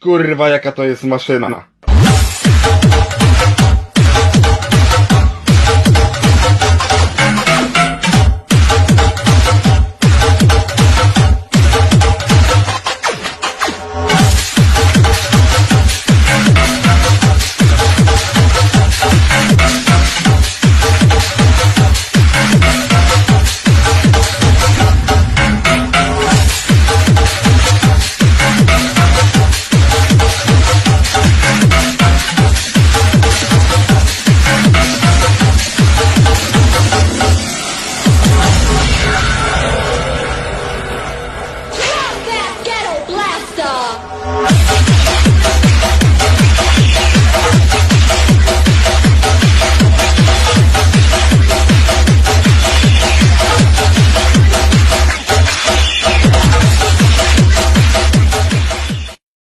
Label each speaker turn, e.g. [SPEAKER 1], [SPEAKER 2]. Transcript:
[SPEAKER 1] Kurwa, jaka to jest maszyna.